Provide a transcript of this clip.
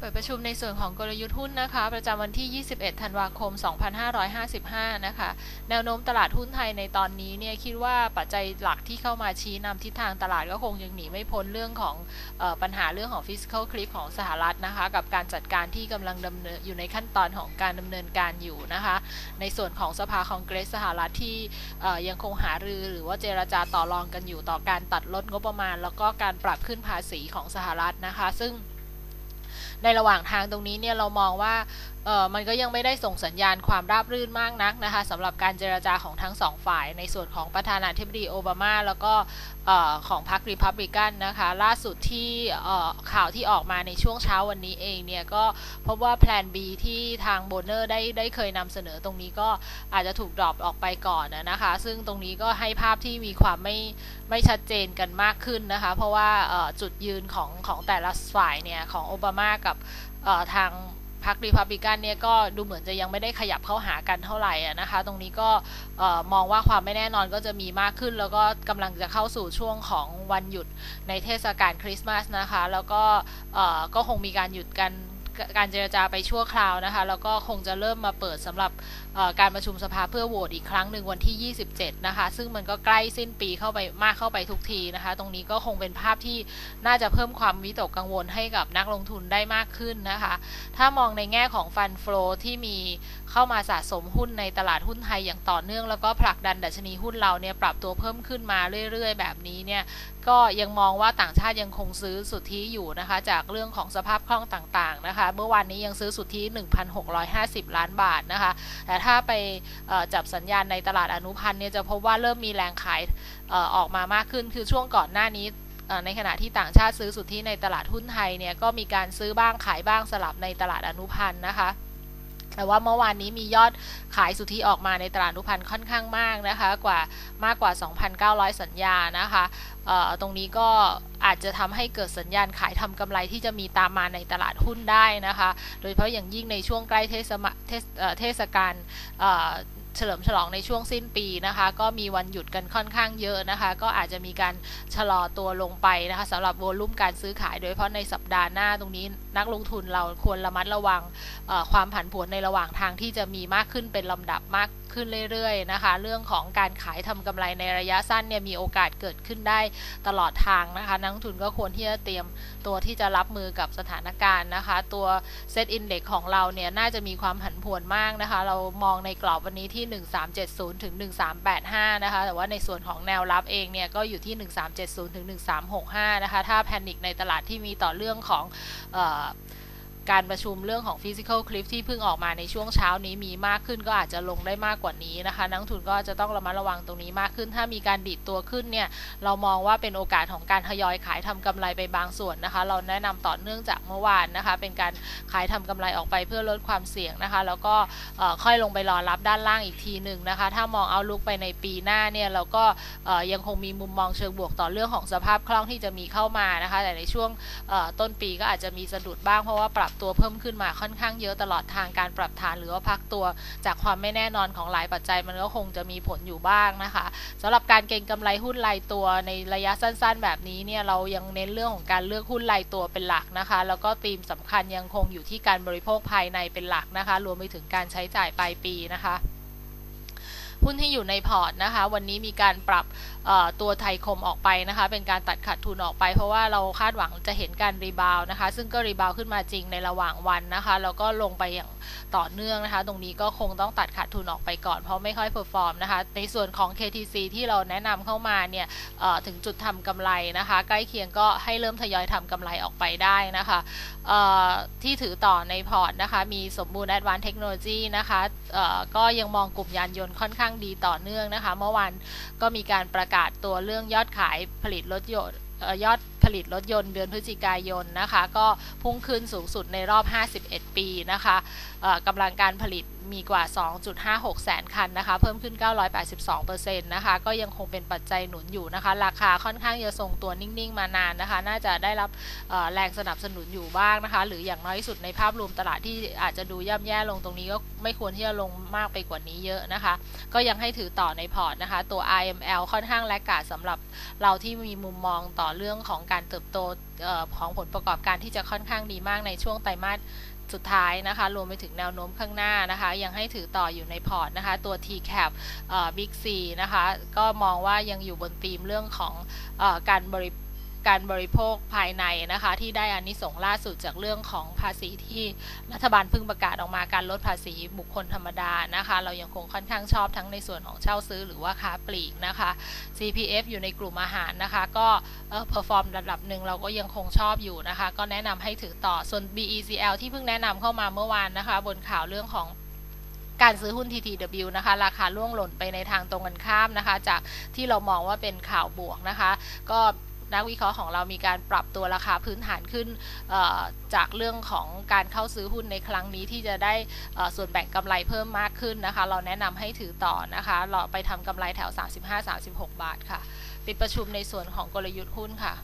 เปิดประชุมในส่วนของกลยุทธ์หุ้นนะคะ ประจำวันที่ 21 ธันวาคม 2555 นะคะ แนวโน้มตลาดหุ้นไทยในตอนนี้เนี่ยคิดว่าปัจจัยหลักที่เข้ามาชี้นำทิศทางตลาดก็คงยังหนีไม่พ้นเรื่องของออปัญหาเรื่องของ fiscal cliff ของสหรัฐนะคะ กับการจัดการที่กำลังดำเนินอยู่ในขั้นตอนของการดำเนินการอยู่นะคะ ในส่วนของสภาคองเกรสสหรัฐที่ยังคงหารือหรือว่าเจราจาต่อรองกันอยู่ต่อการตัดลดงบประมาณ แล้วก็การปรับขึ้นภาษีของสหรัฐนะคะ ซึ่ง ในระหว่างทางตรงนี้เนี่ยเรามองว่า เออมันก็ยังไม่ได้ส่งสัญญาณความราบรื่นมากนักนะคะสำหรับการเจรจาของทั้งสองฝ่าย ในส่วนของประธานาธิบดีโอบามา แล้วก็ของพรรครีพับลิกันนะคะล่าสุดที่ข่าวที่ออกมาในช่วงเช้าวันนี้เองเนี่ยก็พบว่าแผน B ที่ทางโบเนอร์ได้ได้เคยนำเสนอตรงนี้ก็อาจจะถูกดรอปออกไปก่อนนะคะ ซึ่งตรงนี้ก็ให้ภาพที่มีความไม่ไม่ชัดเจนกันมากขึ้นนะคะ เพราะว่าจุดยืนของของแต่ละฝ่ายเนี่ยของโอบามากับทาง พรรครีพับลิกันเนี่ยก็ดูเหมือนจะยังไม่ได้ขยับเข้าหากันเท่าไหร่นะคะ ตรงนี้ก็มองว่าความไม่แน่นอนก็จะมีมากขึ้น แล้วก็กำลังจะเข้าสู่ช่วงของวันหยุดในเทศกาลคริสต์มาสนะคะ แล้วก็ก็คงมีการหยุดกัน การเจรจาไปชั่วคราวนะคะ แล้วก็คงจะเริ่มมาเปิดสำหรับการประชุมสภาเพื่อโหวตอีกครั้งหนึ่งวันที่ 27 นะคะ ซึ่งมันก็ใกล้สิ้นปีเข้าไปมากเข้าไปทุกทีนะคะ ตรงนี้ก็คงเป็นภาพที่น่าจะเพิ่มความวิตกกังวลให้กับนักลงทุนได้มากขึ้นนะคะ ถ้ามองในแง่ของฟันฟลอที่มีเข้ามาสะสมหุ้นในตลาดหุ้นไทยอย่างต่อเนื่อง แล้วก็ผลักดันดัชนีหุ้นเราเนี่ยปรับตัวเพิ่มขึ้นมาเรื่อย ๆ แบบนี้เนี่ยก็ยังมองว่าต่างชาติยังคงซื้อสุทธิอยู่นะคะ จากเรื่องของสภาพคล่องต่างๆนะคะเมื่อวานนี้ยังซื้อสุทธิ 1,650 ล้านบาทนะคะ แต่ถ้าไปจับสัญญาณในตลาดอนุพันธ์เนี่ยจะพบว่าเริ่มมีแรงขายออกมามากขึ้น คือช่วงก่อนหน้านี้ในขณะที่ต่างชาติซื้อสุทธิในตลาดหุ้นไทยเนี่ยก็มีการซื้อบ้างขายบ้างสลับในตลาดอนุพันธ์นะคะ แต่ว่าเมื่อวานนี้มียอดขายสุทธิออกมาในตลาดนุพันธ์ค่อนข้างมากนะคะกว่ามากกว่า 2,900 สัญญานะคะตรงนี้ก็อาจจะทำให้เกิดสัญญาณขายทำกำไรที่จะมีตามมาในตลาดหุ้นได้นะคะ โดยเฉพาะอย่างยิ่งในช่วงใกล้เทศเทศกาล เฉลิมฉลองในช่วงสิ้นปีนะคะ ก็มีวันหยุดกันค่อนข้างเยอะนะคะ ก็อาจจะมีการชะลอตัวลงไปนะคะสำหรับโวลุ่มการซื้อขาย โดยเฉพาะในสัปดาห์หน้าตรงนี้นักลงทุนเราควรระมัดระวังความผันผวนในระหว่างทางที่จะมีมากขึ้นเป็นลำดับมาก ขึ้นเรื่อยๆนะคะ เรื่องของการขายทำกำไรในระยะสั้นเนี่ยมีโอกาสเกิดขึ้นได้ตลอดทางนะคะ นักทุนก็ควรที่จะเตรียมตัวที่จะรับมือกับสถานการณ์นะคะ ตัวเซตอินเด็กของเราเนี่ยน่าจะมีความผันผวนมากนะคะ เรามองในกรอบวันนี้ที่ 1370 ถึง 1385 นะคะ แต่ว่าในส่วนของแนวรับเองเนี่ยก็อยู่ที่ 1370 ถึง 1365 นะคะ ถ้าแพนิคในตลาดที่มีต่อเรื่องของ การประชุมเรื่องของ physical cliff ที่เพิ่งออกมาในช่วงเช้านี้มีมากขึ้นก็อาจจะลงได้มากกว่านี้นะคะ นักทุนก็จะต้องระมัดระวังตรงนี้มากขึ้น ถ้ามีการดิดตัวขึ้นเนี่ยเรามองว่าเป็นโอกาสของการทยอยขายทำกำไรไปบางส่วนนะคะ เราแนะนำต่อเนื่องจากเมื่อวานนะคะ เป็นการขายทำกำไรออกไปเพื่อลดความเสี่ยงนะคะ แล้วก็ค่อยลงไปรอรับด้านล่างอีกทีหนึ่งนะคะ ถ้ามองเอาลุกไปในปีหน้าเนี่ยเราก็ยังคงมีมุมมองเชิงบวกต่อเรื่องของสภาพคล่องที่จะมีเข้ามานะคะ แต่ในช่วงต้นปีก็อาจจะมีสะดุดบ้างเพราะว่าปรับตัวเพิ่มขึ้นมาค่อนข้างเยอะตลอดทางการปรับฐานหรือว่าพักตัวจากความไม่แน่นอนของหลายปัจจัยมันก็คงจะมีผลอยู่บ้างนะคะสำหรับการเก็งกำไรหุ้นรายตัวในระยะสั้น ๆ แบบนี้เนี่ยเรายังเน้นเรื่องของการเลือกหุ้นรายตัวเป็นหลักนะคะ แล้วก็ธีมสำคัญยังคงอยู่ที่การบริโภคภายในเป็นหลักนะคะ รวมไปถึงการใช้จ่ายปลายปีนะคะ หุ้นที่อยู่ในพอร์ตนะคะ วันนี้มีการปรับตัวไทยคมออกไปนะคะ เป็นการตัดขาดทุนออกไป เพราะว่าเราคาดหวังจะเห็นการรีบาวนะคะ ซึ่งก็รีบาวขึ้นมาจริงในระหว่างวันนะคะ แล้วก็ลงไปอย่างต่อเนื่องนะคะ ตรงนี้ก็คงต้องตัดขาดทุนออกไปก่อน เพราะไม่ค่อยเพอร์ฟอร์มนะคะ ในส่วนของ KTC ที่เราแนะนำเข้ามาเนี่ยถึงจุดทำกำไรนะคะ ใกล้เคียงก็ให้เริ่มทยอยทำกำไรออกไปได้นะคะที่ถือต่อในพอร์ตนะคะ มีสมบูรณ์ Advanced Technology นะคะก็ยังมองกลุ่มยานยนต์ค่อนข้างดีต่อเนื่องนะคะ เมื่อวานก็มีการประกาศตัวเรื่องยอดขายผลิตรถยนต์ยอดผลิตรถยนต์เดือนพฤศจิกายนนะคะ ก็พุ่งขึ้นสูงสุดในรอบ 51 ปีนะคะกำลังการผลิต มีกว่า 2.56 แสนคันนะคะ เพิ่มขึ้น 982%นะคะ ก็ยังคงเป็นปัจจัยหนุนอยู่นะคะ ราคาค่อนข้างจะทรงตัวนิ่งๆ มานานนะคะ น่าจะได้รับแรงสนับสนุนอยู่บ้างนะคะ หรืออย่างน้อยสุดในภาพรวมตลาดที่อาจจะดูย่ำแย่ลงตรงนี้ก็ไม่ควรที่จะลงมากไปกว่านี้เยอะนะคะ ก็ยังให้ถือต่อในพอร์ตนะคะ ตัว IML ค่อนข้างแลกกาดสำหรับเราที่มีมุมมองต่อเรื่องของการเติบโตออของผลประกอบการที่จะค่อนข้างดีมากในช่วงไตรมาส สุดท้ายนะคะ รวมไปถึงแนวโน้มข้างหน้านะคะ ยังให้ถือต่ออยู่ในพอร์ตนะคะ ตัว TCAP เอ่อ Big C นะคะ ก็มองว่ายังอยู่บนธีมเรื่องของอการบริ การบริโภคภายในนะคะ ที่ได้อานิสงส์ล่าสุดจากเรื่องของภาษีที่รัฐบาลเพิ่งประกาศออกมาการลดภาษีบุคคลธรรมดานะคะ เรายังคงค่อนข้างชอบทั้งในส่วนของเช่าซื้อหรือว่าค้าปลีกนะคะ CPF อยู่ในกลุ่มอาหารนะคะ ก็เออ perform ระดับหนึ่งเราก็ยังคงชอบอยู่นะคะ ก็แนะนำให้ถือต่อส่วน BECL ที่เพิ่งแนะนำเข้ามาเมื่อวานนะคะ บนข่าวเรื่องของการซื้อหุ้น TTW นะคะ ราคาล่วงหล่นไปในทางตรงกันข้ามนะคะ จากที่เรามองว่าเป็นข่าวบวกนะคะ ก็ นักวิเคราะห์ของเรามีการปรับตัวราคาพื้นฐานขึ้นจากเรื่องของการเข้าซื้อหุ้นในครั้งนี้ที่จะได้ส่วนแบ่งกำไรเพิ่มมากขึ้นนะคะ เราแนะนำให้ถือต่อนะคะ เราไปทำกำไรแถว 35-36 บาทค่ะ ปิดประชุมในส่วนของกลยุทธ์หุ้นค่ะ